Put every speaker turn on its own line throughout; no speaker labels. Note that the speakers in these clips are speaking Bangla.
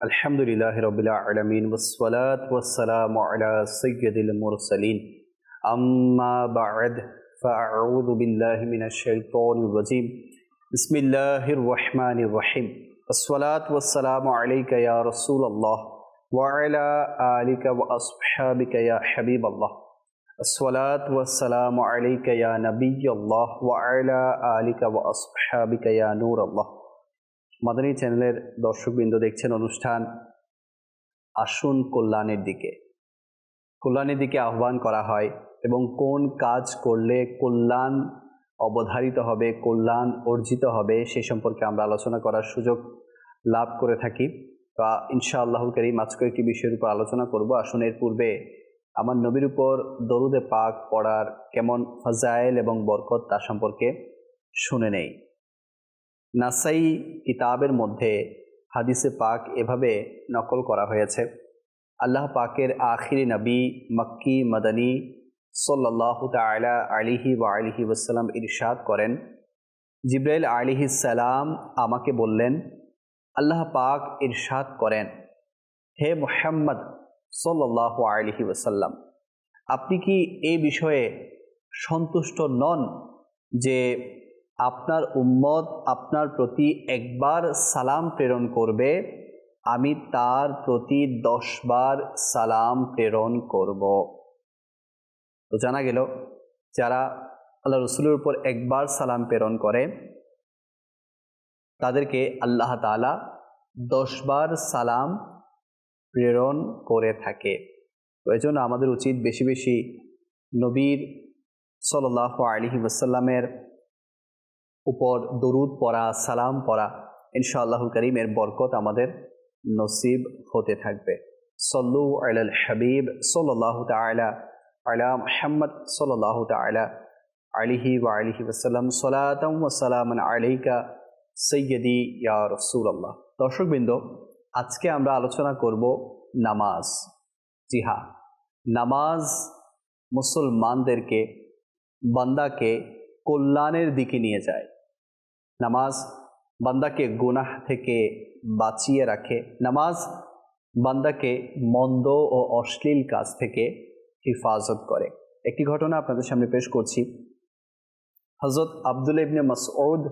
الحمد للہ رب العالمین والصلاة والسلام على سید المرسلین. اما بعد، فاعوذ باللہ من الشیطان الرجیم. بسم اللہ الرحمن الرحیم. والصلاة والسلام علیکہ یا رسول اللہ وعلا آلکہ واصحابکہ یا حبیب اللہ. والصلاة والسلام علیکہ یا نبی اللہ وعلا آلکہ واصحابکہ یا نور اللہ. মাদানী চ্যানেলের দর্শকবৃন্দ দেখছেন অনুষ্ঠান আসুন কল্যাণের দিকে। কল্যাণের দিকে আহ্বান করা হয় এবং কোন কাজ করলে কল্যাণ অবধারিত হবে, কল্যাণ অর্জিত হবে, সে সম্পর্কে আমরা আলোচনা করার সুযোগ লাভ করে থাকি। বা ইনশা আল্লাহ করিম আজকে একটি বিষয়ের উপর আলোচনা করব। আসুন এর পূর্বে আমার নবীর উপর দরুদে পাক পড়ার কেমন ফাজাইল এবং বরকত তা সম্পর্কে শুনে নেই। নাসাই কিতাবের মধ্যে হাদিসে পাক এভাবে নকল করা হয়েছে। আল্লাহ পাকের আখিরি নবী মক্কি মদনী সাল্লাহ তালা আলিহি ওয়া আলিহি ওসাল্লাম ইরশাদ করেন, জিব্রাইল আলিহি সালাম আমাকে বললেন, আল্লাহ পাক ইরশাদ করেন, হে মোহাম্মদ সাল্লাহ আলিহি ওসাল্লাম আপনি কি এই বিষয়ে সন্তুষ্ট নন যে আপনার উম্মত আপনার প্রতি একবার সালাম প্রেরণ করবে, আমি তার প্রতি দশবার সালাম প্রেরণ করব। তো জানা গেল, যারা আল্লাহ রসুলের উপর একবার সালাম প্রেরণ করে, তাদেরকে আল্লাহ তালা দশবার সালাম প্রেরণ করে থাকে। তো এই জন্য আমাদের উচিত বেশি বেশি নবীর সাল্লাহ আলহি ওসাল্লামের উপর দরুদ পড়া, সালাম পড়া, ইনশাআল্লাহ করিমের বরকত আমাদের নসিব হতে থাকবে। সল্লু আল হাবিব সল্লাহ তালা আলা মোহাম্মদ সাল্লাহ তালা আলিহি ওয়া আলিহি ওসাল্লাম সালাতম ওসালাম আলাইকা সৈয়দি ইয়া রসুল আল্লাহ দর্শকবৃন্দ, আজকে আমরা আলোচনা করব নামাজ জি হ্যাঁ নামাজ মুসলমানদেরকে, বান্দাকে কল্যাণের দিকে নিয়ে যায়। নামাজ বান্দাকে গুনাহ থেকে বাঁচিয়ে রাখে। নামাজ বান্দাকে মন্দ ও অশ্লীল কাজ থেকে হিফাজত করে। একটি ঘটনা আপনাদের সামনে পেশ করছি। হজরত আবদুল ইবনে মাসউদ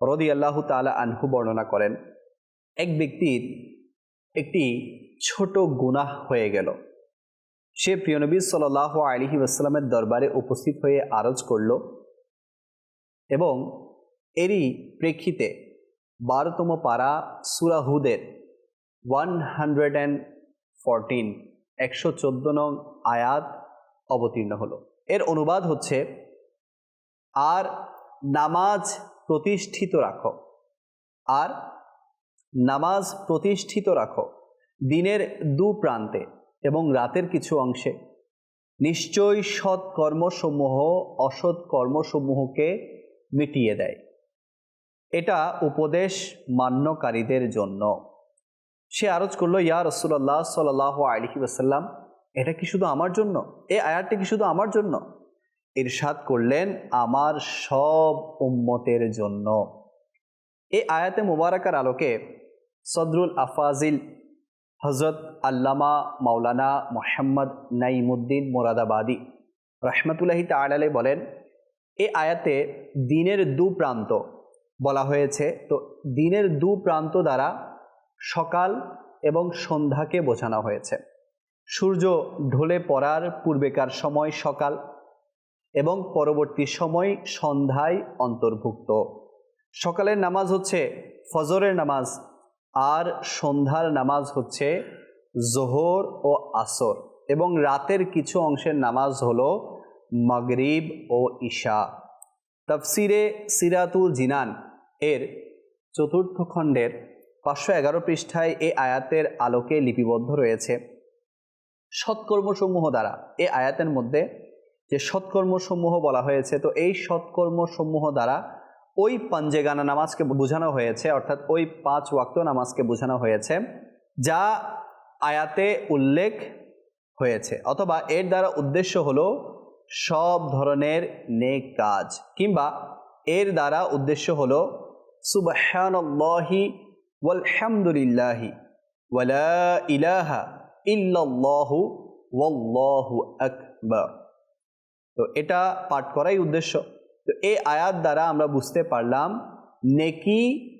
রদি আল্লাহ তালা আনহু বর্ণনা করেন, এক ব্যক্তির একটি ছোট গুনাহ হয়ে গেল। সে প্রিয়নবী সাল আলিহি আসসালামের দরবারে উপস্থিত হয়ে আরজ করল এবং এরই প্রেক্ষিতে বারোতম পাড়া সুরাহুদের ওয়ান হান্ড্রেড অ্যান্ড ফরটিন, একশো চোদ্দ নং আয়াত অবতীর্ণ হলো। এর অনুবাদ হচ্ছে, আর নামাজ প্রতিষ্ঠিত রাখো। আর নামাজ প্রতিষ্ঠিত রাখো দিনের দু প্রান্তে এবং রাতের কিছু অংশে। নিশ্চয়ই সৎ কর্মসমূহ, অসৎ কর্মসমূহকে মিটিয়ে দেয়। এটা উপদেশ মান্যকারীদের জন্য। সে আরজ করল, ইয়া রসুল্লাহ সাল আলহি ওসাল্লাম এটা কি শুধু আমার জন্য? এই আয়াতটি কি শুধু আমার জন্য? ইরশাদ করলেন, আমার সব উম্মতের জন্য। এই আয়াতে মুবারকার আলোকে সদরুল আফাজিল হজরত আল্লামা মাওলানা মোহাম্মদ নাইমুদ্দিন মোরাদাবাদী রহমতুল্লাহি তালে বলেন এই আয়াতে দিনের দু প্রান্ত বলা হয়েছে। তো দিনের দু প্রান্ত দ্বারা সকাল এবং সন্ধ্যাকে বোঝানো হয়েছে। সূর্য ঢলে পড়ার পূর্বেকার সময় সকাল এবং পরবর্তী সময় সন্ধ্যায় অন্তর্ভুক্ত। সকালের নামাজ হচ্ছে ফজরের নামাজ আর সন্ধ্যার নামাজ হচ্ছে জোহর ও আসর এবং রাতের কিছু অংশের নামাজ হলো মগরিব ও ঈশা তফসিরে সিরাতুল জিনান এর চতুর্থ খণ্ডের পাঁচশো এগারো পৃষ্ঠায় এ আয়াতের আলোকে লিপিবদ্ধ রয়েছে। সৎকর্মসমূহ দ্বারা এ আয়াতের মধ্যে যে সৎকর্মসমূহ বলা হয়েছে, তো এই সৎকর্মসমূহ দ্বারা ওই পাঞ্জেগানা নামাজকে বোঝানো হয়েছে, অর্থাৎ ওই পাঁচ ওয়াক্ত নামাজকে বোঝানো হয়েছে, যা আয়াতে উল্লেখ হয়েছে। অথবা এর দ্বারা উদ্দেশ্য হলো সব ধরনের নেক কাজ, কিংবা এর দ্বারা উদ্দেশ্য হলো, সুবাহানল্লাহি ওয়ালহামদুলিল্লাহি, ওয়ালা ইলাহা ওয়াল্লাহু আকবার। তো এটা পাঠ করাই উদ্দেশ্য। তো এই আয়াত দ্বারা আমরা বুঝতে পারলাম, নেকি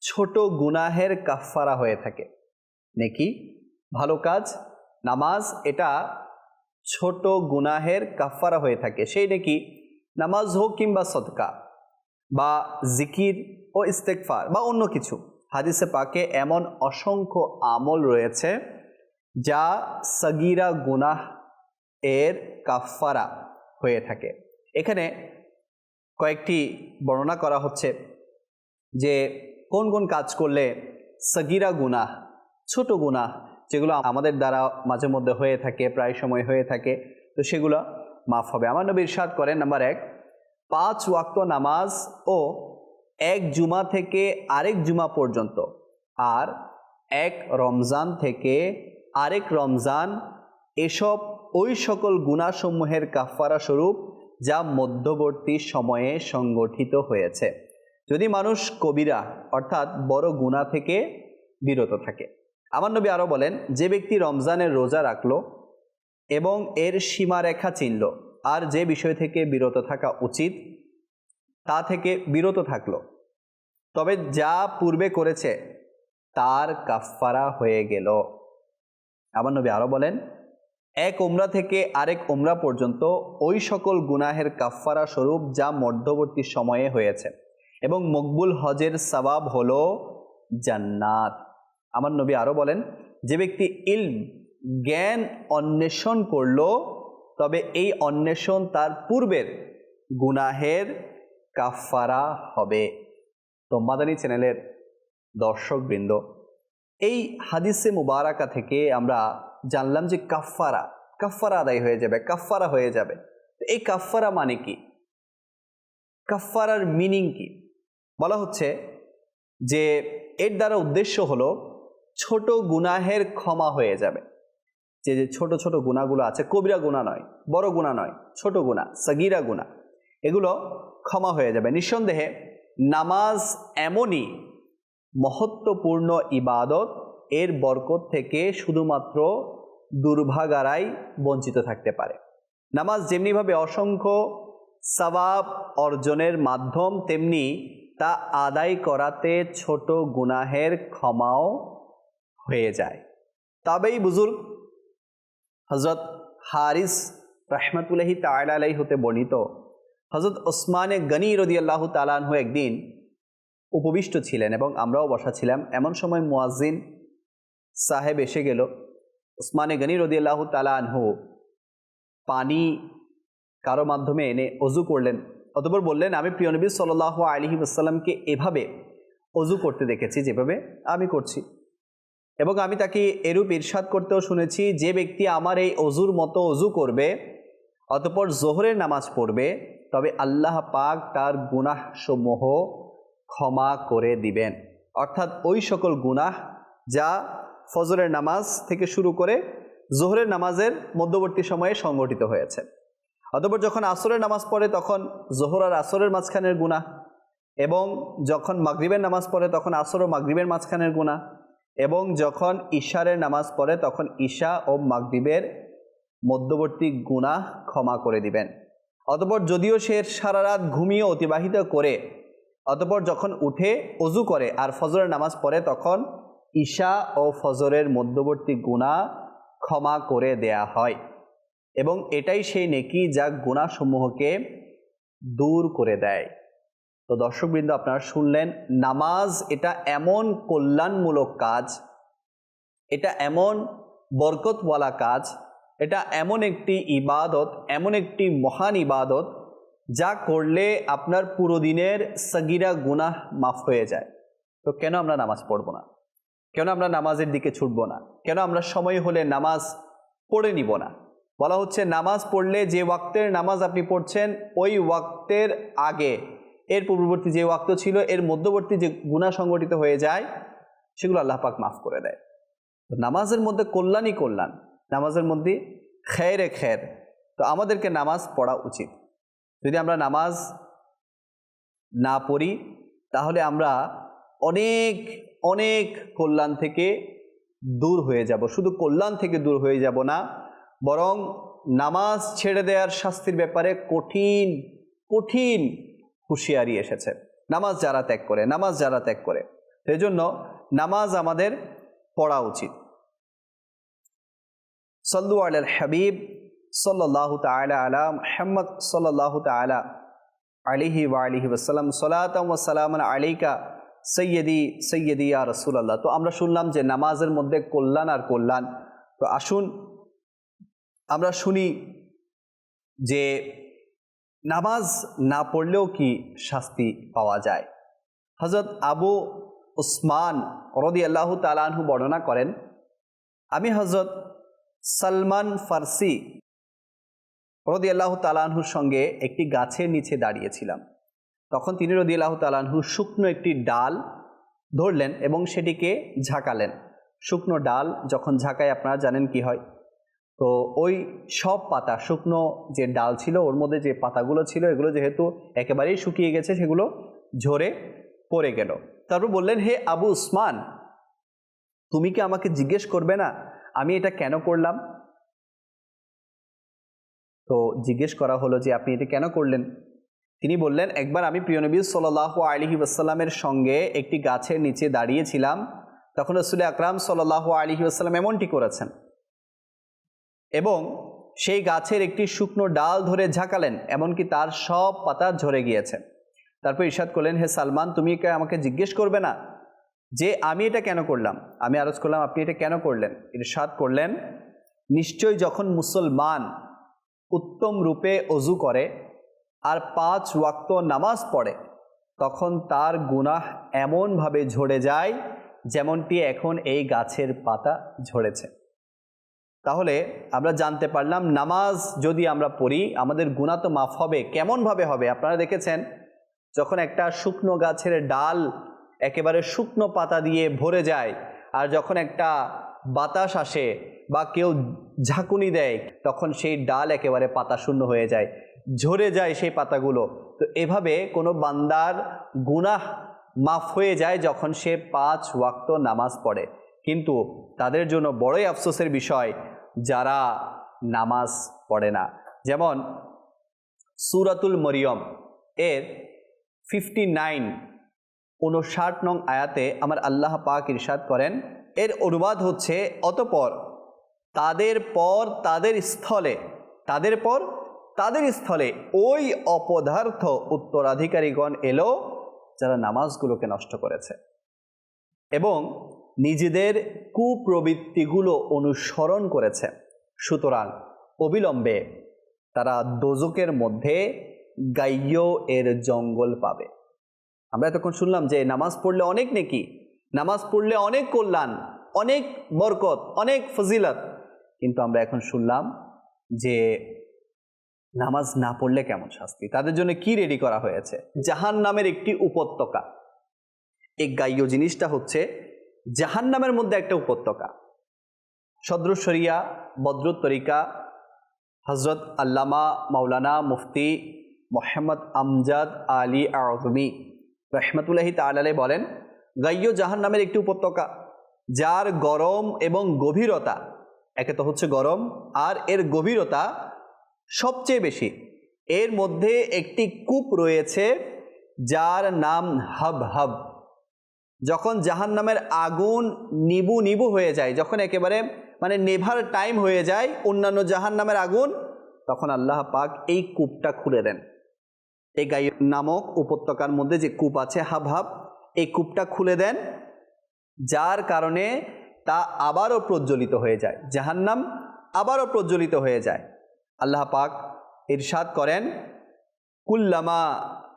ছোট গুনাহের কাফফারা হয়ে থাকে। নেকি ভালো কাজ, নামাজ, এটা ছোট গুনাহের কাফফারা হয়ে থাকে। সেই নেকি নামাজ হোক কিংবা সদকা বা জিকির ও ইস্তেকফার বা অন্য কিছু। হাদিসে পাকে এমন অসংখ্য আমল রয়েছে যা সগিরা গুনাহ এর কাফফারা হয়ে থাকে। এখানে কয়েকটি বর্ণনা করা হচ্ছে যে কোন কোন কাজ করলে সগিরা গুনাহ, ছোট গুনাহ যেগুলো আমাদের দ্বারা মাঝে মধ্যে হয়ে থাকে, প্রায় সময় হয়ে থাকে, তো সেগুলো মাফ হবে। আমার নবী ইরশাদ করেন, নাম্বার এক, পাঁচ ওয়াক্ত নামাজ ও এক জুমা থেকে আরেক জুমা পর্যন্ত, আর এক রমজান থেকে আরেক রমজান, এসব ওই সকল গুণাসমূহের কাফারা স্বরূপ যা মধ্যবর্তী সময়ে সংগঠিত হয়েছে। যদি মানুষ কবিরা, অর্থাৎ বড় গুণা থেকে বিরত থাকে আমার নবী আরও বলেন, যে ব্যক্তি রমজানের রোজা রাখল এবং এর সীমারেখা চিনল আর যে বিষয় থেকে বিরত থাকা উচিত, তা থেকে বিরত থাকল, তবে যা পূর্বে করেছে, তার কাফফারা হয়ে গেল। আমার নবী আরও বলেন, এক ওমরা থেকে আরেক ওমরা পর্যন্ত ওই সকল গুনাহের কাফফারা স্বরূপ যা মধ্যবর্তী সময়ে হয়েছে এবং মকবুল হজের সবাব হলো জান্নাত। আমার নবী আরও বলেন, যে ব্যক্তি ইলম, জ্ঞান অন্বেষণ করল, তবে এই অন্বেষণ তার পূর্বের গুনাহের কাফফারা হবে। তো মাদানী চ্যানেলের দর্শকবৃন্দ, এই হাদিসে মুবারাকা থেকে আমরা জানলাম যে কাফফারা কাফফারা আদায় হয়ে যাবে, কাফফারা হয়ে যাবে। এই কাফফারা মানে কি? কাফফারার মিনিং কি? বলা হচ্ছে যে এর দ্বারা উদ্দেশ্য হলো ছোট গুনাহের ক্ষমা হয়ে যাবে। যে যে ছোট ছোট গুণাগুলো আছে, কবিরা গুণা নয়, বড় গুণা নয়, ছোট গুণা সগিরা গুণা এগুলো ক্ষমা হয়ে যাবে। নিঃসন্দেহে নামাজ এমনই মহত্বপূর্ণ ইবাদত, এর বরকত থেকে শুধুমাত্র দুর্ভাগারাই বঞ্চিত থাকতে পারে। নামাজ যেমনিভাবে অসংখ্য সবাব অর্জনের মাধ্যম, তেমনি তা আদায় করাতে ছোট গুনাহের ক্ষমাও হয়ে যায়। তবেই বুজুর্গ হজরত হারিস রহমতুল্লাহি তালাই হতে বর্ণিত হজরত ওসমানে গনি রদি আল্লাহ তালানহু একদিন উপবিষ্ট ছিলেন এবং আমরাও বসা ছিলাম। এমন সময় মুয়াজ্জিন সাহেব এসে গেল। ওসমানে গনি রদি আল্লাহ তালানহু পানি কারও মাধ্যমে এনে অজু করলেন, অতপর বললেন, আমি প্রিয়নবী সাল্লাহ আলহি আসসালামকে এভাবে অজু করতে দেখেছি যেভাবে আমি করছি। এবং আমি তাকে এরূপ ইরশাদ করতেও শুনেছি, যে ব্যক্তি আমার এই অজুর মতো অজু করবে, অতপর জোহরের নামাজ পড়বে, তবে আল্লাহ পাক তার গুনাহসমূহ ক্ষমা করে দিবেন। অর্থাৎ ওই সকল গুনাহ যা ফজরের নামাজ থেকে শুরু করে জোহরের নামাজের মধ্যবর্তী সময়ে সংগঠিত হয়েছে। অতপর যখন আসরের নামাজ পড়ে, তখন জোহর আর আসরের মাঝখানের গুণা এবং যখন মাগরিবের নামাজ পড়ে, তখন আসর ও মাগরিবের মাঝখানের গুণা এবং যখন ঈশারের নামাজ পড়ে, তখন ঈশা ও মাগরিবের মধ্যবর্তী গুণা ক্ষমা করে দিবেন। অতপর যদিও সে সারা রাত ঘুমিয়ে অতিবাহিত করে, অতপর যখন উঠে অজু করে আর ফজরের নামাজ পড়ে, তখন ঈশা ও ফজরের মধ্যবর্তী গুণা ক্ষমা করে দেয়া হয়। এবং এটাই সেই নেকি যা গুণাসমূহকে দূর করে দেয়। তো দর্শকবৃন্দ, আপনারা শুনলেন, নামাজ এটা এমন কল্যাণমূলক কাজ, এটা এমন বরকতওয়ালা কাজ, এটা এমন একটি ইবাদত, এমন একটি মহান ইবাদত যা করলে আপনার পুরো দিনের সগিরা গুনাহ মাফ হয়ে যায়। তো কেন আমরা নামাজ পড়ব না? কেন আমরা নামাজের দিকে ছুটব না? কেন আমরা সময় হলে নামাজ পড়ে নিব না? বলা হচ্ছে, নামাজ পড়লে যে ওয়াক্তের নামাজ আপনি পড়ছেন, ওই ওয়াক্তের আগে এর পূর্ববর্তী যে ওয়াক্ত ছিল, এর মধ্যবর্তী যে গুণা সংগঠিত হয়ে যায়, সেগুলো আল্লাহ পাক মাফ করে দেয়। তো নামাজের মধ্যে কল্যাণই কল্যাণ, নামাজের মধ্যে খেরে খের তো আমাদেরকে নামাজ পড়া উচিত। যদি আমরা নামাজ না পড়ি, তাহলে আমরা অনেক অনেক কল্যাণ থেকে দূর হয়ে যাব। শুধু কল্যাণ থেকে দূর হয়ে যাব না, বরং নামাজ ছেড়ে দেওয়ার শাস্তির ব্যাপারে কঠিন কঠিন হুঁশিয়ারি এসেছে। নামাজ যারা ত্যাগ করে, নামাজ যারা ত্যাগ করে সেই জন্য নামাজ আমাদের পড়া উচিত। সল্লু আল হাবিব সাল্লাহ তালা আলা মোহাম্মদ সাল্লাহ তালা আলিহি ওয়া আলিহি ওসালাম সালাতাম আলিকা সৈয়দি সৈয়দি আর রসুল আল্লাহ তো আমরা শুনলাম যে নামাজের মধ্যে কল্যাণ আর কল্যাণ। তো আসুন আমরা শুনি যে নামাজ না পড়লেও কি শাস্তি পাওয়া যায়? হজরত আবু উসমান রদি আল্লাহ তালাহু বর্ণনা করেন, আমি হজরত সালমান ফার্সি রদি আল্লাহ তালাহুর সঙ্গে একটি গাছের নিচে দাঁড়িয়েছিলাম। তখন তিনি রদি আল্লাহ তালাহু শুকনো একটি ডাল ধরলেন এবং সেটিকে ঝাঁকালেন। শুকনো ডাল যখন ঝাঁকায়, আপনারা জানেন কি হয়? তো ওই সব পাতা, শুকনো যে ডাল ছিল, ওর মধ্যে যে পাতাগুলো ছিল, এগুলো যেহেতু একেবারেই শুকিয়ে গেছে, সেগুলো ঝরে পড়ে গেল। তারপর বললেন, হে আবু উসমান, তুমি কি আমাকে জিজ্ঞেস করবে না আমি এটা কেন করলাম? তো জিজ্ঞেস করা হলো যে, আপনি এটা কেন করলেন? তিনি বললেন, একবার আমি প্রিয়নবী সাল্লাহ আলহি আসাল্লামের সঙ্গে একটি গাছের নিচে দাঁড়িয়েছিলাম। তখন রসুল আকরাম সাল্লাহ আলহি আসাল্লাম এমনটি করেছেন। এবং সেই গাছের একটি শুকনো ডাল ধরে ঝাঁকালেন, এমনকি তার সব পাতা ঝরে গিয়েছে। তারপর ইরশাদ করলেন, হে সালমান, তুমি আমাকে জিজ্ঞেস করবে না? যে আমি এটা কেন করলাম? আমি আরজ করলাম, আপনি এটা কেন করলেন? ইরশাদ করলেন, নিশ্চয়ই যখন মুসলমান উত্তম রূপে অজু করে আর পাঁচ ওয়াক্ত নামাজ পড়ে, তখন তার গুনাহ এমনভাবে ঝরে যায়, যেমনটি এখন এই গাছের পাতা ঝরেছে। তাহলে আমরা জানতে পারলাম নামাজ যদি আমরা পড়ি, আমাদের গুণা তো মাফ হবে। কেমনভাবে হবে? আপনারা দেখেছেন, যখন একটা শুকনো গাছের ডাল একেবারে শুকনো পাতা দিয়ে ভরে যায়, আর যখন একটা বাতাস আসে বা কেউ ঝাঁকুনি দেয়, তখন সেই ডাল একেবারে পাতা শূন্য হয়ে যায়, ঝরে যায় সেই পাতাগুলো। তো এভাবে কোনো বান্দার গুনাহ মাফ হয়ে যায় যখন সে পাঁচ ওয়াক্ত নামাজ পড়ে। কিন্তু তাদের জন্য বড়ই আফসোসের বিষয় যারা নামাজ পড়ে না। যেমন সুরাতুল মরিয়ম এর ফিফটি নাইন উনষাট নং আয়াতে আমার আল্লাহ পাক ইরশাদ করেন, এর অনুবাদ হচ্ছে, অতপর তাদের পর তাদের স্থলে, তাদের পর তাদের স্থলে ওই অপদার্থ উত্তরাধিকারীগণ এলো যারা নামাজগুলোকে নষ্ট করেছে। এবং নিজেদের কুপ্রবৃত্তিগুলো অনুসরণ করেছে। সুতরাং অবিলম্বে তারা দোজকের মধ্যে গাইয় এর জঙ্গল পাবে। আমরা এতক্ষণ শুনলাম যে নামাজ পড়লে অনেক নেকি, নামাজ পড়লে অনেক কল্যাণ, অনেক বরকত, অনেক ফজিলত। কিন্তু আমরা এখন শুনলাম যে নামাজ না পড়লে কেমন শাস্তি? তাদের জন্য কি রেডি করা হয়েছে? জাহান নামের একটি উপত্যকা। এই গাইয় জিনিসটা হচ্ছে জাহান নামের মধ্যে একটা উপত্যকা। সদ্রশরিয়া বদ্রুত তরিকা হজরত আল্লামা মাওলানা মুফতি মোহাম্মদ আমজাদ আলী আজমি রহমতুল্লাহি তালালে বলেন, গাইয় জাহান নামের একটি উপত্যকা, যার গরম এবং গভীরতা, একে তো হচ্ছে গরম, আর এর গভীরতা সবচেয়ে বেশি। এর মধ্যে একটি কূপ রয়েছে, যার নাম হাব হাব যখন জাহান নামের আগুন নিবু নিবু হয়ে যায়, যখন একেবারে মানে নেভার টাইম হয়ে যায় অন্যান্য জাহান নামের আগুন, তখন আল্লাহ পাক এই কূপটা খুলে দেন। এই গাই নামক উপত্যকার মধ্যে যে কূপ আছে হাব হাব, এই কূপটা খুলে দেন, যার কারণে তা আবারও প্রজ্বলিত হয়ে যায়। জাহান্নাম আবারও প্রজ্বলিত হয়ে যায়। আল্লাহ পাক ইরশাদ করেন, কুল্লামা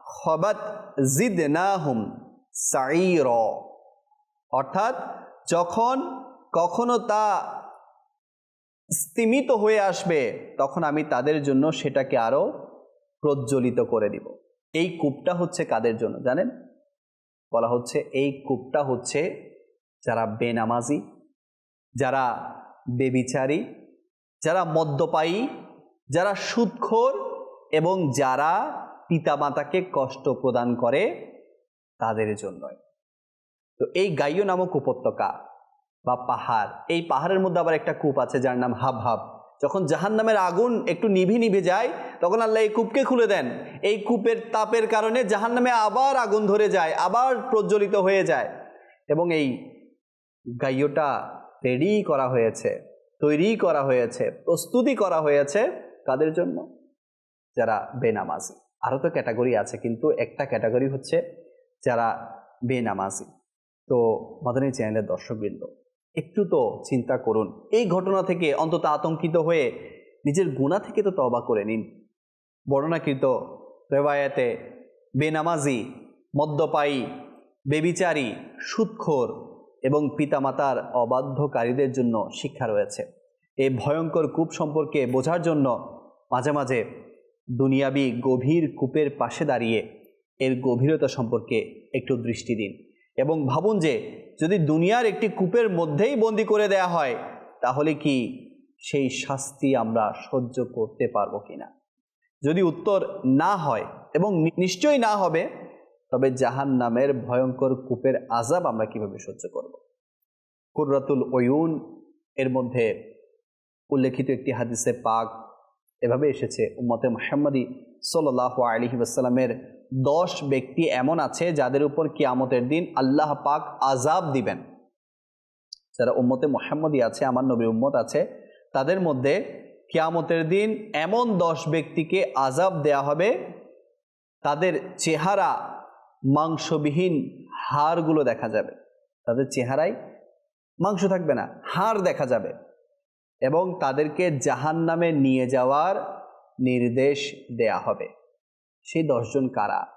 খবাত জিদ না হুম সাইর অর্থাৎ যখন কখনো তা স্তিমিত হয়ে আসবে, তখন আমি তাদের জন্য সেটাকে আরও প্রজ্বলিত করে দিব। এই কূপটা হচ্ছে কাদের জন্য জানেন? বলা হচ্ছে এই কূপটা হচ্ছে যারা বেনামাজি, যারা বেবিচারী, যারা মদ্যপায়ী, যারা সুদখোর এবং যারা পিতামাতাকে কষ্ট প্রদান করে তাদের জন্যই। তো এই গাইয় নামক উপত্যকা বা পাহাড়, এই পাহাড়ের মধ্যে আবার একটা কূপ আছে যার নাম হাব হাব। যখন জাহান নামের আগুন একটু নিভে নিভে যায়, তখন আল্লাহ এই কূপকে খুলে দেন। এই কূপের তাপের কারণে জাহান নামে আবার আগুন ধরে যায়, আবার প্রজ্বলিত হয়ে যায়। এবং এই গাইয়টা রেডি করা হয়েছে, তৈরি করা হয়েছে, প্রস্তুতি করা হয়েছে কাদের জন্য। যারা বেনামাজি, আরও তো ক্যাটাগরি আছে, কিন্তু একটা ক্যাটাগরি হচ্ছে যারা বেনামাজি। তো মাদানী চ্যানেলের দর্শকবৃন্দ, একটু তো চিন্তা করুন। এই ঘটনা থেকে অন্তত আতঙ্কিত হয়ে নিজের গুণা থেকে তো তবা করে নিন। বর্ণনাকৃত রেবায়াতে বেনামাজি, মদ্যপায়ী, বেবিচারী, সুৎখোর এবং পিতামাতার অবাধ্যকারীদের জন্য শিক্ষা রয়েছে। এই ভয়ঙ্কর কূপ সম্পর্কে বোঝার জন্য মাঝে মাঝে দুনিয়াবি গভীর কূপের পাশে দাঁড়িয়ে এর গভীরতা সম্পর্কে একটু দৃষ্টি দিন। এবং ভাবুন যে, যদি দুনিয়ার একটি কূপের মধ্যেই বন্দি করে দেয়া হয়, তাহলে কি সেই শাস্তি আমরা সহ্য করতে পারব কিনা? যদি উত্তর না হয়, এবং নিশ্চয়ই না হবে, তবে জাহান নামের ভয়ঙ্কর কূপের আজাব আমরা কীভাবে সহ্য করব? কুর্রাতুল ওয়ুন এর মধ্যে উল্লেখিত একটি হাদিসে পাক এভাবে এসেছে, উম্মতে মোহাম্মদী সাল্লাহ আলহি আসসালামের দশ ব্যক্তি এমন আছে যাদের উপর কিয়ামতের দিন আল্লাহ পাক আজাব দিবেন। যারা উম্মতে মোহাম্মদী আছে, আমার নবী উম্মত আছে, তাদের মধ্যে কিয়ামতের দিন এমন দশ ব্যক্তিকে আজাব দেয়া হবে, তাদের চেহারা মাংসবিহীন হাড়গুলো দেখা যাবে। তাদের চেহারায় মাংস থাকবে না, হাড় দেখা যাবে এবং তাদেরকে জাহান নামে নিয়ে যাওয়ার নির্দেশ দেয়া হবে। সেই দশজন কারা?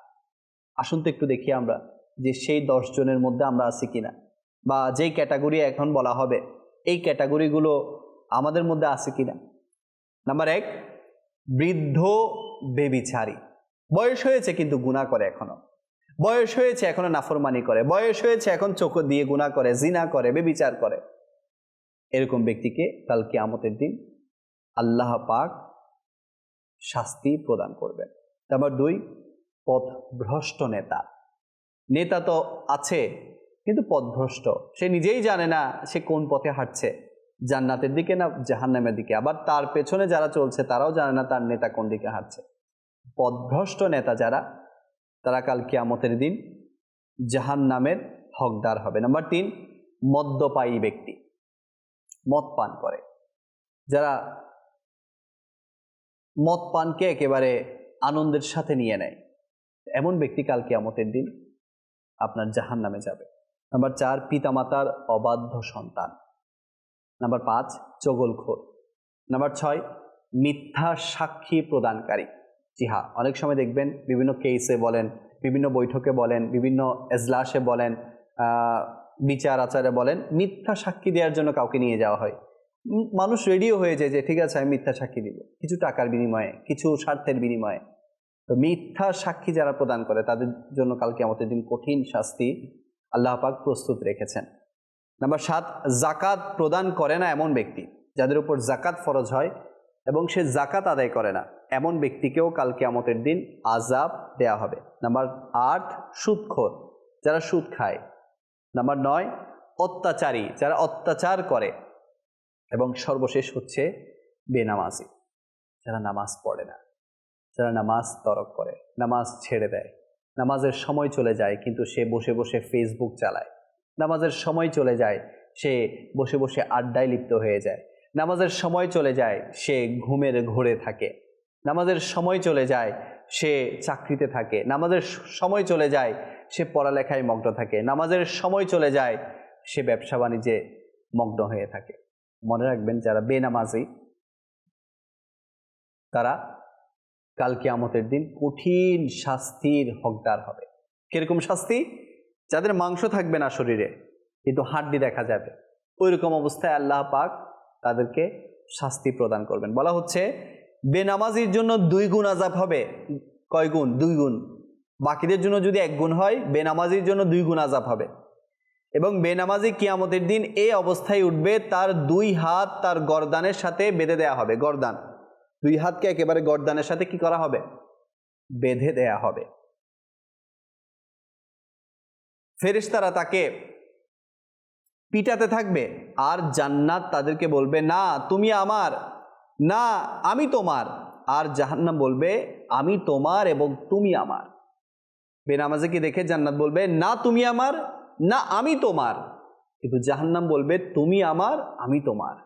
আসুন তো একটু দেখি আমরা যে সেই দশজনের মধ্যে আমরা আছি কিনা। বা যেই ক্যাটাগরি এখন বলা হবে, এই ক্যাটাগরিগুলো আমাদের মধ্যে আছে কিনা? নাম্বার এক, বৃদ্ধ বেবিচারী। বয়স হয়েছে কিন্তু গুণা করে এখনও। বয়স হয়েছে এখনও নাফরমানি করে। বয়স হয়েছে এখন চোখ দিয়ে গুণা করে, জিনা করে, বেবিচার করে। এরকম ব্যক্তিকে কালকে আমতের দিন আল্লাহ পাক শাস্তি প্রদান করবেন নাম্বার দুই, পথভ্রষ্ট নেতা। নেতা তো আছে, কিন্তু পথভ্রষ্ট। সে নিজেই জানে না সে কোন পথে হাঁটছে। জান্নাতের দিকে না জাহান্নামের দিকে। আবার তার পেছনে যারা চলছে, তারাও জানে না তার নেতা কোন দিকে হাঁটছে। পথভ্রষ্ট নেতা যারা, তারা কাল কিয়ামতের দিন জাহান নামের হকদার হবে। নাম্বার তিন, মদ্যপায়ী ব্যক্তি। মদ পান করে। যারা মদ পানকে একেবারে আনন্দের সাথে নিয়ে নেয়। এমন ব্যক্তি কাল কিয়ামতের দিন আপনার জাহান নামে যাবে। নাম্বার চার, পিতামাতার অবাধ্য সন্তান। নাম্বার পাঁচ, চগলখোর। নাম্বার ছয়, মিথ্যা সাক্ষী প্রদানকারী। জি হ্যাঁ অনেক সময় দেখবেন বিভিন্ন কেসে বলেন, বিভিন্ন বৈঠকে বলেন, বিভিন্ন এজলাসে বলেন বিচার আচারে বলেন, মিথ্যা সাক্ষী দেওয়ার জন্য কাউকে নিয়ে যাওয়া হয়। মানুষ রেডিও হয়ে যায় যে, ঠিক আছে, আমি মিথ্যা সাক্ষী দিব। কিছু টাকার বিনিময়ে, কিছু স্বার্থের বিনিময়ে। তো মিথ্যা সাক্ষী যারা প্রদান করে, তাদের জন্য কালকে আমাদের দিন কঠিন শাস্তি আল্লাহ পাক প্রস্তুত রেখেছেন। নাম্বার সাত জাকাত প্রদান করে না এমন ব্যক্তি, যাদের উপর জাকাত ফরজ হয় এবং সে জাকাত আদায় করে না, এমন ব্যক্তিকেও কালকে আমতের দিন আজাব দেয়া হবে। নাম্বার আট, সুদখোর, যারা সুদ খায়। নাম্বার নয়, অত্যাচারী, যারা অত্যাচার করে এবং সর্বশেষ হচ্ছে বেনামাজি। যারা নামাজ পড়ে না, যারা নামাজ তরক করে, নামাজ ছেড়ে দেয়, নামাজের সময় চলে যায় কিন্তু সে বসে বসে ফেসবুক চালায়, নামাজের সময় চলে যায় সে বসে বসে আড্ডায় লিপ্ত হয়ে যায়, নামাজের সময় চলে যায় সে ঘুমের ঘোরে থাকে, নামাজের সময় চলে যায় সে চাকরিতে থাকে, নামাজের সময় চলে যায় সে পড়ালেখায় মগ্ন থাকে, নামাজের সময় চলে যায় সে ব্যবসা বাণিজ্যে মগ্ন হয়ে থাকে। মনে রাখবেন, যারা বেনামাজি, তারা কাল কিয়ামতের দিন কঠিন শাস্তির হকদার হবে। কীরকম শাস্তি? যাদের মাংস থাকবে না শরীরে, কিন্তু হাড্ডি দেখা যাবে। ওই রকম অবস্থায় আল্লাহ পাক তাদেরকে শাস্তি প্রদান করবেন। বলা হচ্ছে, বেনামাজির জন্য দুই গুণ আজাব হবে। কয় গুণ? দুই গুণ। বাকিদের জন্য যদি এক গুণ হয়, বেনামাজির জন্য দুই গুণ আজাব হবে। এবং বেনামাজি কিয়ামতের দিন এই অবস্থায় উঠবে, তার দুই হাত তার গরদানের সাথে বেঁধে দেয়া হবে। গরদান। দুই হাতকে একেবারে গরদানের সাথে কি করা হবে? বেঁধে দেয়া হবে। ফেরেশতারা তাকে পিটাতে থাকবে আর জান্নাত তাদেরকে বলবে, না, তুমি আমার। না, আমি তোমার। আর জাহান্নাম বলবে, আমি তোমার এবং তুমি আমার। বেনামাজিকে দেখে জান্নাত বলবে, না, তুমি আমার। না, আমি তোমার। কিন্তু জাহান্নাম বলবে, তুমি আমার, আমি তোমার।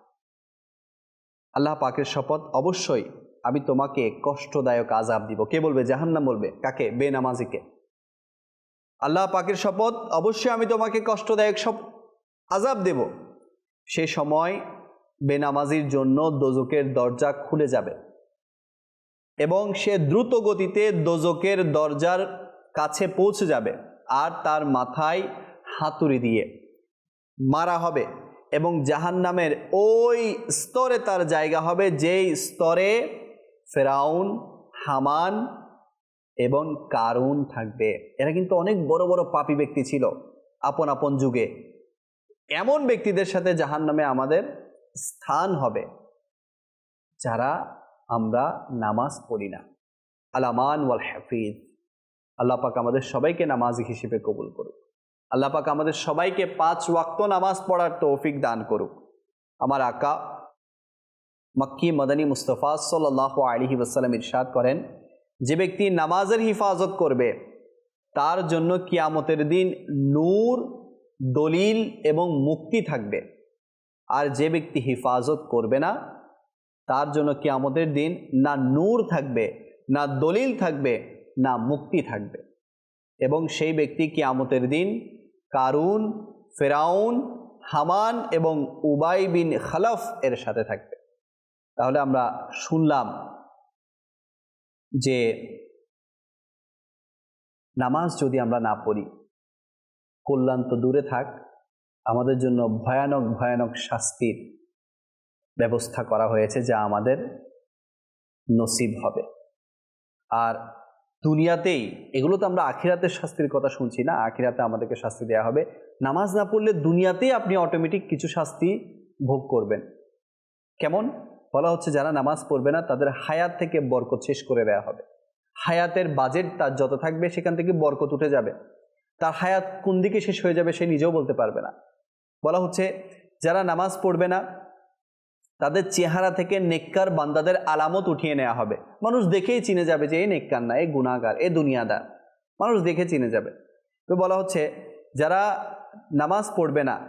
আল্লাহ পাকের শপথ অবশ্যই আমি তোমাকে কষ্টদায়ক আজাব দিব। কে বলবে? জাহান্নাম বলবে। কাকে? বেনামাজিকে। আল্লাহ পাকের শপথ অবশ্যই আমি তোমাকে কষ্টদায়ক সব আজাব দেব। সে সময় বেনামাজির জন্য দোজকের দরজা খুলে যাবে এবং সে দ্রুত গতিতে দোজকের দরজার কাছে পৌঁছে যাবে। আর তার মাথায় হাতুড়ি দিয়ে মারা হবে এবং জাহান্নামের ওই স্তরে তার জায়গা হবে, যেই স্তরে ফেরাউন, হামান এবং কারুন থাকবে। এরা কিন্তু অনেক বড় বড় পাপী ব্যক্তি ছিল আপন আপন যুগে। এমন ব্যক্তিদের সাথে জাহান্নামে আমাদের স্থান হবে, যারা আমরা নামাজ পড়ি না। আলামান ওয়াল হাফিজ আল্লাহ পাক আমাদের সবাইকে নামাজ হিসেবে কবুল করুক। আল্লাহ পাক আমাদের সবাইকে পাঁচ ওয়াক্ত নামাজ পড়ার তৌফিক দান করুক। আমার আকা মক্কি মদনী মুস্তফা সাল্লাহ আলহি ওসাল্লাম ইরশাদ করেন, যে ব্যক্তি নামাজের হিফাজত করবে, তার জন্য কিয়ামতের দিন নূর, দলিল এবং মুক্তি থাকবে। আর যে ব্যক্তি হিফাজত করবে না, তার জন্য কিয়ামতের দিন না নূর থাকবে, না দলিল থাকবে, না মুক্তি থাকবে। এবং সেই ব্যক্তি কিয়ামতের দিন কারুন, ফেরাউন, হামান এবং উবাই বিন খালফ এর সাথে থাকবে। তাহলে আমরা শুনলাম যে নামাজ যদি আমরা না পড়ি, কল্যাণ তো দূরে থাক, আমাদের জন্য ভয়ানক ভয়ানক শাস্তির ব্যবস্থা করা হয়েছে যা আমাদের নসিব হবে। আর দুনিয়াতেই, এগুলো তো আমরা আখিরাতের শাস্তির কথা শুনছি না, আখিরাতে আমাদেরকে শাস্তি দেওয়া হবে। নামাজ না পড়লে দুনিয়াতেই আপনি অটোমেটিক কিছু শাস্তি ভোগ করবেন। কেমন? বলা হচ্ছে যারা নামাজ পড়বে না, তাদের হায়াত থেকে বরকত শেষ করে দেওয়া হবে। হায়াতের বাজেট তার যত থাকবে, সেখান থেকে বরকত উঠে যাবে। তার হায়াত কোন দিকে শেষ হয়ে যাবে, সে নিজেও বলতে পারবে না। বলা হচ্ছে, যারা নামাজ পড়বে না তাদের চেহারা থেকে নেককার বান্দাদের আলামত উঠিয়ে নেওয়া হবে। মানুষ দেখেই চিনে যাবে যে এ নেককার না, এ গুণাগার এ দুনিয়াদার। মানুষ দেখে চিনে যাবে। তো বলা হচ্ছে, যারা নামাজ পড়বে না,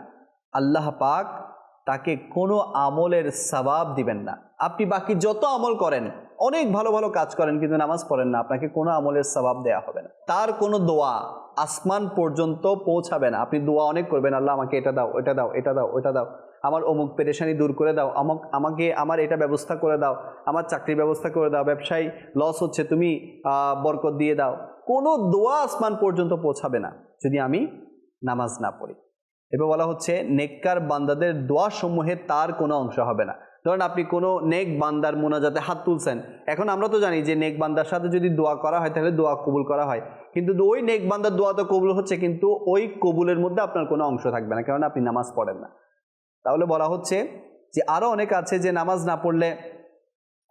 আল্লাহ পাক তাকে কোনো আমলের সবাব দিবেন না। আপনি বাকি যত আমল করেন, অনেক ভালো ভালো কাজ করেন, কিন্তু নামাজ পড়েন না, আপনাকে কোনো আমলের সবাব দেওয়া হবে না। তার কোনো দোয়া আসমান পর্যন্ত পৌঁছাবে না। আপনি দোয়া অনেক করবেন, আল্লাহ আমাকে এটা দাও এটা দাও এটা দাও এটা দাও। আমার অমুক পেরেশানি দূর করে দাও, আমাক, আমাকে আমার এটা ব্যবস্থা করে দাও, আমার চাকরির ব্যবস্থা করে দাও, ব্যবসায় লস হচ্ছে, তুমি বরকত দিয়ে দাও। কোনো দোয়া আসমান পর্যন্ত পৌঁছাবে না যদি আমি নামাজ না পড়ি। এবার বলা হচ্ছে, নেককার বান্দাদের দোয়া সমূহে তার কোনো অংশ হবে না। ধরেন আপনি কোনো নেক বান্দার মোনাজাতে হাত তুলছেন। এখন আমরা তো জানি যে নেক বান্দার সাথে যদি দোয়া করা হয়, তাহলে দোয়া কবুল করা হয়। কিন্তু ওই নেক বান্দার দোয়া তো কবুল হচ্ছে, কিন্তু ওই কবুলের মধ্যে আপনার কোনো অংশ থাকবে না, কারণ আপনি নামাজ পড়েন না। তাহলে বলা হচ্ছে যে আরও অনেক আছে যে নামাজ না পড়লে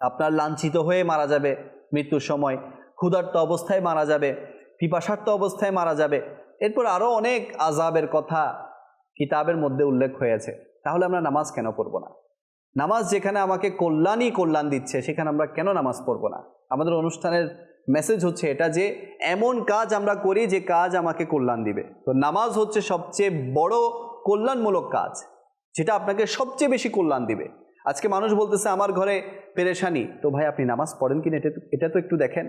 আপনার লাঞ্ছিত হয়ে মারা যাবে মৃত্যুর সময়, ক্ষুধার্ত অবস্থায় মারা যাবে পিপাসার্থ অবস্থায় মারা যাবে। এরপর আরও অনেক আজাবের কথা কিতাবের মধ্যে উল্লেখ হয়েছে। তাহলে আমরা নামাজ কেন পড়ব না? নামাজ যেখানে আমাকে কল্যাণই কল্যাণ দিচ্ছে, সেখানে আমরা কেন নামাজ পড়ব না? আমাদের অনুষ্ঠানের মেসেজ হচ্ছে এটা যে এমন কাজ আমরা করি যে কাজ আমাকে কল্যাণ দিবে। তো নামাজ হচ্ছে সবচেয়ে বড় কল্যাণমূলক কাজ। যেটা আপনাকে সবচেয়ে বেশি কল্যাণ দিবে। আজকে মানুষ বলতেছে, আমার ঘরে পেরেশানি। তো ভাই, আপনি নামাজ পড়েন কিনা এটা এটা তো একটু দেখেন।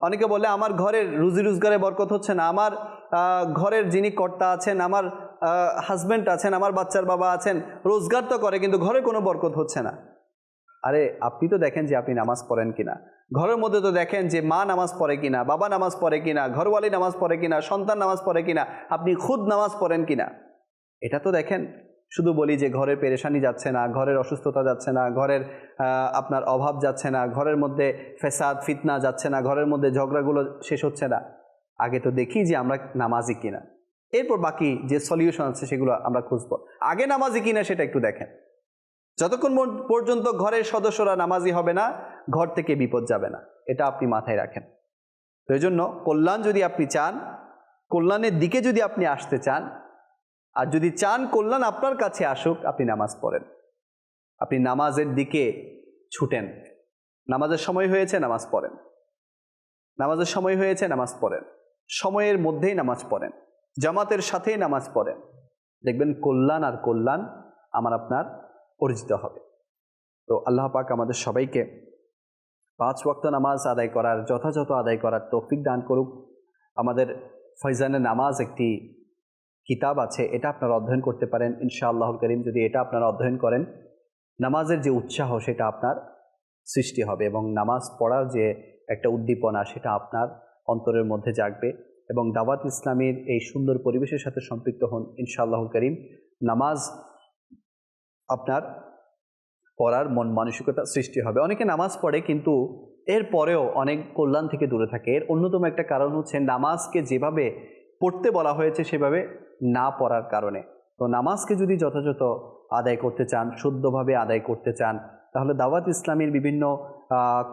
অনেকে বলে, আমার ঘরের রুজি রোজগারে বরকত হচ্ছে না। আমার ঘরের যিনি কর্তা আছেন, আমার হাজব্যান্ড আছেন, আমার বাচ্চার বাবা আছেন, রোজগার তো করে, কিন্তু ঘরে কোনো বরকত হচ্ছে না। আরে, আপনি তো দেখেন যে আপনি নামাজ পড়েন কিনা। ঘরের মধ্যে তো দেখেন যে মা নামাজ পড়ে কিনা, বাবা নামাজ পড়ে কিনা, ঘরওয়ালি নামাজ পড়ে কিনা, সন্তান নামাজ পড়ে কিনা, আপনি খুদ নামাজ পড়েন কিনা। এটা তো দেখেন। শুধু বলি যে ঘরের পেরেশানি যাচ্ছে না, ঘরের অসুস্থতা যাচ্ছে না, ঘরের আপনার অভাব যাচ্ছে না, ঘরের মধ্যে ফেসাদ ফিতনা যাচ্ছে না, ঘরের মধ্যে ঝগড়াগুলো শেষ হচ্ছে না। আগে তো দেখি যে আমরা নামাজি কিনা। এরপর বাকি যে সলিউশন আছে সেগুলো আমরা খুঁজবো। আগে নামাজি কিনা সেটা একটু দেখেন। যতক্ষণ পর্যন্ত ঘরের সদস্যরা নামাজি হবে না, ঘর থেকে বিপদ যাবে না। এটা আপনি মাথায় রাখেন। তো এই জন্য কল্যাণ যদি আপনি চান, কল্যাণের দিকে যদি আপনি আসতে চান আর যদি চান কল্যাণ আপনার কাছে আসুক, আপনি নামাজ পড়েন। আপনি নামাজের দিকে ছুটেন। নামাজের সময় হয়েছে, নামাজ পড়েন। নামাজের সময় হয়েছে, নামাজ পড়েন। সময়ের মধ্যেই নামাজ পড়েন। জামাতের সাথেই নামাজ পড়েন। দেখবেন কল্যাণ আর কল্যাণ আমার আপনার অর্জিত হবে। তো আল্লাহ পাক আমাদের সবাইকে পাঁচ ওয়াক্ত নামাজ আদায় করার, যথাযথ আদায় করার তৌফিক দান করুক। আমাদের ফয়জানের নামাজ একটি কিতাব আছে, এটা আপনারা অধ্যয়ন করতে পারেন। ইনশাআল্লাহ করিম যদি এটা আপনারা অধ্যয়ন করেন, নামাজের যে উৎসাহ, সেটা আপনার সৃষ্টি হবে এবং নামাজ পড়ার যে একটা উদ্দীপনা, সেটা আপনার অন্তরের মধ্যে জাগবে এবং দাওয়াত ইসলামের এই সুন্দর পরিবেশের সাথে সম্পৃক্ত হন ইনশাআল্লাহ করিম। নামাজ আপনার পড়ার মন মানসিকতা সৃষ্টি হবে। অনেকে নামাজ পড়ে কিন্তু এর পরেও অনেক কল্যাণ থেকে দূরে থাকে। এর অন্যতম একটা কারণ হচ্ছে নামাজকে যেভাবে পড়তে বলা হয়েছে সেভাবে না পড়ার কারণে। তো নামাজকে যদি যথাযথ আদায় করতে চান, শুদ্ধভাবে আদায় করতে চান, তাহলে দাওয়াত ইসলামের বিভিন্ন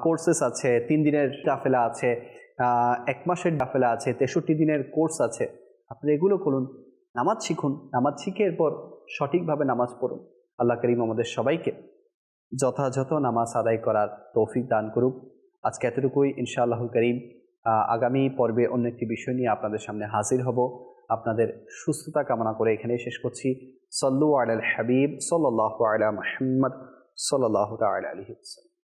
কোর্সেস আছে, তিন দিনের ডাফেলা আছে এক মাসের ডাফেলা আছে, তেষট্টি দিনের কোর্স আছে। আপনি এগুলো করুন, নামাজ শিখুন, নামাজ শিখে এরপর সঠিকভাবে নামাজ পড়ুন। আল্লাহ করিম আমাদের সবাইকে যথাযথ নামাজ আদায় করার তৌফিক দান করুক। আজকে এতটুকুই ইনশাআল্লাহ করিম। আগামী পর্বে অন্য একটি বিষয় নিয়ে আপনাদের সামনে হাজির হব। আপনাদের সুস্থতা কামনা করে এখানে শেষ করছি। সল্লু আল হাবিব সল্লাহ আলা মাহমদ সাল্লাহ আল আলহি